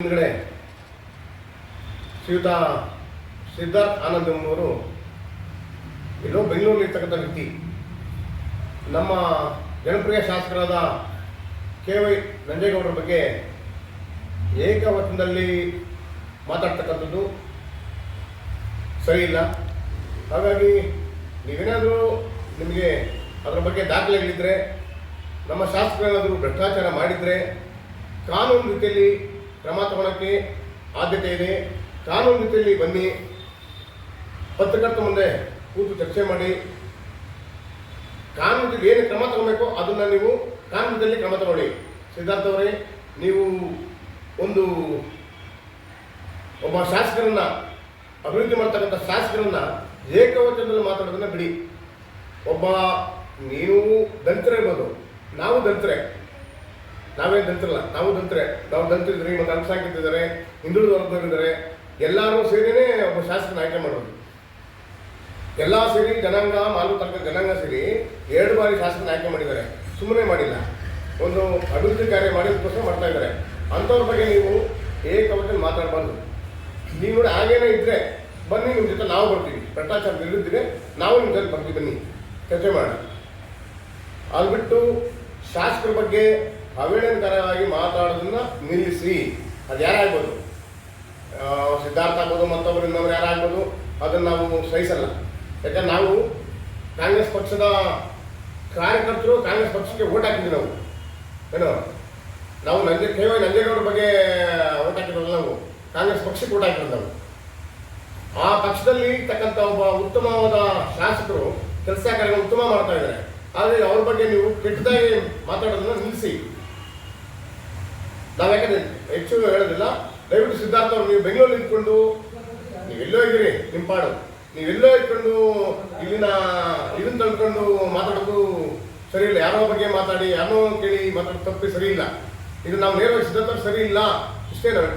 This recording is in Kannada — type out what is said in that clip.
ಹಿಂದ್ಗಡೆ ಶ್ರೀಯುತ ಸಿದ್ಧಾರ್ಥ್ ಆನಂದ್ ಎಂಬುವರು ಎಲ್ಲೋ ಬೆಂಗಳೂರಲ್ಲಿ ಇರ್ತಕ್ಕಂಥ ವ್ಯಕ್ತಿ. ನಮ್ಮ ಜನಪ್ರಿಯ ಶಾಸಕರಾದ ಕೆ ವೈ ನಂಜೇಗೌಡರ ಬಗ್ಗೆ ಏಕವಚನದಲ್ಲಿ ಮಾತಾಡ್ತಕ್ಕಂಥದ್ದು ಸರಿ ಇಲ್ಲ ಹಾಗಾಗಿ ನೀವೇನಾದರೂ ನಿಮಗೆ ಅದರ ಬಗ್ಗೆ ದಾಖಲೆಗಳಿದ್ದರೆ ನಮ್ಮ ಶಾಸಕರೇನಾದರೂ ಭ್ರಷ್ಟಾಚಾರ ಮಾಡಿದರೆ, ಕಾನೂನು ರೀತಿಯಲ್ಲಿ ಕ್ರಮ ತಗೊಳ್ಳೋಕ್ಕೆ ಆದ್ಯತೆ ಇದೆ. ಕಾನೂನು ರೀತಿಯಲ್ಲಿ ಬನ್ನಿ. ಪತ್ರಕರ್ತ ಮುಂದೆ ಕೂತು ಚರ್ಚೆ ಮಾಡಿ. ಕಾನೂನು ಏನು ಕ್ರಮ ತಗೋಬೇಕು ಅದನ್ನು ನೀವು ಕಾನೂನಿನಲ್ಲಿ ಕ್ರಮ ತಗೊಳ್ಳಿ. ಸಿದ್ಧಾರ್ಥ ಅವರೇ, ನೀವು ಒಂದು ಒಬ್ಬ ಶಾಸಕರನ್ನ ಅಭಿವೃದ್ಧಿ ಮಾಡ್ತಕ್ಕಂಥ ಶಾಸಕರನ್ನ ಏಕವಚನದಲ್ಲಿ ಮಾತಾಡೋದನ್ನ ಬಿಡಿ. ಒಬ್ಬ ನೀವು ದಂತರ ಇರ್ಬೋದು. ನಾವು ದಂತ್ರೆ ನಾವೇನು ದಂತ್ರಲ್ಲ, ನಾವು ದಂತ್ರೆ. ನಾವು ದಂತ್ರಿದ್ರೆ ಮತ್ತು ಅಲ್ಪಸಂಖ್ಯಾತರಿದ್ದಾರೆ ಹಿಂದುಳಿದ ವರ್ಗದವರಿದ್ದಾರೆ ಎಲ್ಲರೂ ಸೇರಿನೇ ಒಬ್ಬ ಶಾಸಕನ ಆಯ್ಕೆ ಮಾಡೋದು. ಎಲ್ಲ ಸೇರಿ ಜನಾಂಗ, ಮಾಲು ತಕ್ಕ ಜನಾಂಗ ಸೇರಿ ಎರಡು ಬಾರಿ ಶಾಸಕನ ಆಯ್ಕೆ ಮಾಡಿದ್ದಾರೆ. ಸುಮ್ಮನೆ ಮಾಡಿಲ್ಲ. ಒಂದು ಅಭಿವೃದ್ಧಿ ಕಾರ್ಯ ಮಾಡಿದಕ್ಕೋಸ್ಕರ ಮಾಡ್ತಾ ಇದ್ದಾರೆ. ಅಂಥವ್ರ ಬಗ್ಗೆ ನೀವು ಏಕವಚನ ಮಾತಾಡಬಾರ್ದು. ನೀವು ನೋಡಿ ಹಾಗೇನೇ ಇದ್ರೆ ಬನ್ನಿ ನಿಮ್ಮ ಜೊತೆ ನಾವು ಬರ್ತೀವಿ. ಭ್ರಷ್ಟಾಚಾರ ವಿರುದ್ಧಿಗೆ ನಾವು ನಿಮ್ಮ ಜೊತೆ ಬರ್ತೀವಿ. ಬನ್ನಿ. ಚರ್ಚೆ ಮಾಡಿ ಅದು ಬಿಟ್ಟು ಶಾಸಕರ ಬಗ್ಗೆ ಅವೇಳನಕರವಾಗಿ ಮಾತಾಡೋದನ್ನ ನಿಲ್ಲಿಸಿ. ಅದು ಯಾರಾಗ್ಬೋದು ಸಿದ್ಧಾರ್ಥ ಆಗ್ಬೋದು ಮತ್ತೊಬ್ಬರು ಇನ್ನೊಬ್ರು ಯಾರಾಗ್ಬೋದು ಅದನ್ನು ನಾವು ಸಹಿಸಲ್ಲ. ಯಾಕಂದ್ರೆ ನಾವು ಕಾಂಗ್ರೆಸ್ ಪಕ್ಷದ ಕಾರ್ಯಕರ್ತರು ಕಾಂಗ್ರೆಸ್ ಪಕ್ಷಕ್ಕೆ ಓಟ್ ಹಾಕಿದ್ವಿ ನಾವು. ಏನು? ನಾವು ನಂಜೆ ಕೇವಲ ನಂಜೇಗೌಡರ ಬಗ್ಗೆ ಓಟ್ ಹಾಕಿರೋಲ್ಲ ನಾವು. ಕಾಂಗ್ರೆಸ್ ಪಕ್ಷಕ್ಕೆ ಓಟ್ ಹಾಕಿರೋದು ನಾವು. ಆ ಪಕ್ಷದಲ್ಲಿ ಇರ್ತಕ್ಕಂಥ ಒಬ್ಬ ಉತ್ತಮವಾದ ಶಾಸಕರು ಕೆಲಸ ಕಾರ್ಯಗಳು ಉತ್ತಮ ಮಾಡ್ತಾ ಇದ್ದಾರೆ. ಆದರೆ ಅವ್ರ ಬಗ್ಗೆ ನೀವು ಕೆಟ್ಟದಾಗಿ ಮಾತಾಡೋದನ್ನ ನಿಲ್ಲಿಸಿ. ನಾವು ಯಾಕಂದ್ರೆ ಹೆಚ್ಚು ಹೇಳೋದಿಲ್ಲ? ದಯವಿಟ್ಟು ಸಿದ್ಧಾರ್ಥ ಅವ್ರು ನೀವು ಬೆಂಗಳೂರಲ್ಲಿ ಇಟ್ಕೊಂಡು ನೀವೆಲ್ಲೋ ಇದ್ದೀರಿ ನಿಮ್ಮ ಪಾಡು. ನೀವೆಲ್ಲೋ ಇಟ್ಕೊಂಡು ಇಲ್ಲಿನ ಇದನ್ನ ತಳ್ಕೊಂಡು ಮಾತಾಡೋದು ಸರಿ ಇಲ್ಲ. ಯಾರೋ ಬಗ್ಗೆ ಮಾತಾಡಿ ಯಾರೋ ಕೇಳಿ ಮಾತಾಡೋದು ತಪ್ಪಿ ಸರಿ ಇಲ್ಲ. ಇದು ನಾವು ನೇರವಾಗಿ ಸಿದ್ಧಾರ್ಥ ಸರಿ ಇಲ್ಲ. ಇಷ್ಟೇ ನಾವು